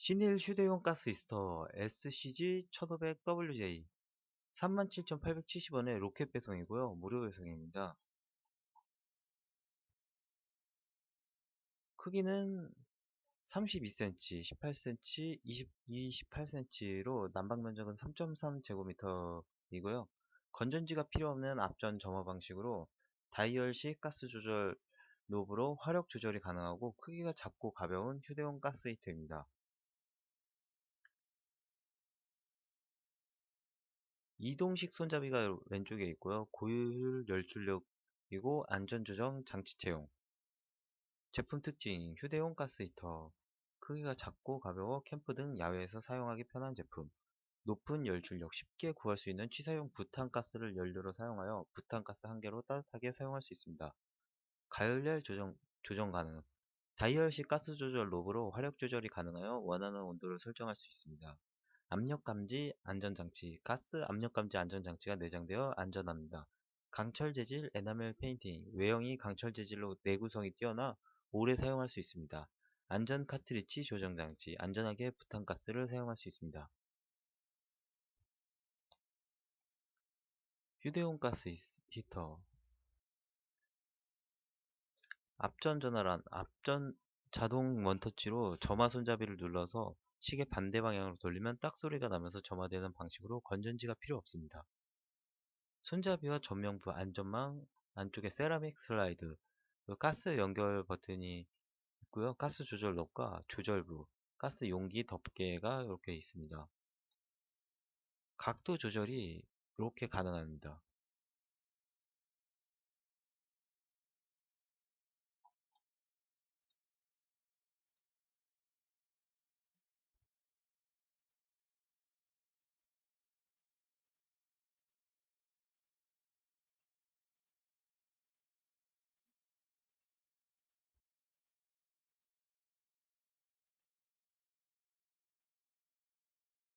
신일 휴대용 가스 히스터 SCG-1500WJ 37,870원에 로켓 배송이고요. 무료 배송입니다. 크기는 32cm, 18cm, 20, 28cm로 난방 면적은 3.3제곱미터이고요. 건전지가 필요 없는 앞전 점화 방식으로 다이얼식 가스 조절 노브로 화력 조절이 가능하고 크기가 작고 가벼운 휴대용 가스 히터입니다. 이동식 손잡이가 왼쪽에 있고요. 고효율 열출력이고 안전조정 장치체용. 제품 특징 휴대용 가스 히터 크기가 작고 가벼워 캠프 등 야외에서 사용하기 편한 제품 높은 열출력 쉽게 구할 수 있는 취사용 부탄가스를 연료로 사용하여 부탄가스 한 개로 따뜻하게 사용할 수 있습니다. 가열열 조정, 조정 가능 다이얼식 가스 조절 로브로 화력 조절이 가능하여 원하는 온도를 설정할 수 있습니다. 압력 감지 안전장치 가스 압력 감지 안전장치가 내장되어 안전합니다. 강철 재질 에나멜 페인팅 외형이 강철 재질로 내구성이 뛰어나 오래 사용할 수 있습니다. 안전 카트리지 조정 장치 안전하게 부탄가스를 사용할 수 있습니다. 휴대용 가스 히터 앞전 전화란 앞전 자동 원터치로 점화 손잡이를 눌러서 시계 반대 방향으로 돌리면 딱 소리가 나면서 점화되는 방식으로 건전지가 필요 없습니다. 손잡이와 전면부 안전망 안쪽에 세라믹 슬라이드 가스 연결 버튼이 있고요. 가스 조절 롭과 조절부 가스 용기 덮개가 이렇게 있습니다. 각도 조절이 이렇게 가능합니다.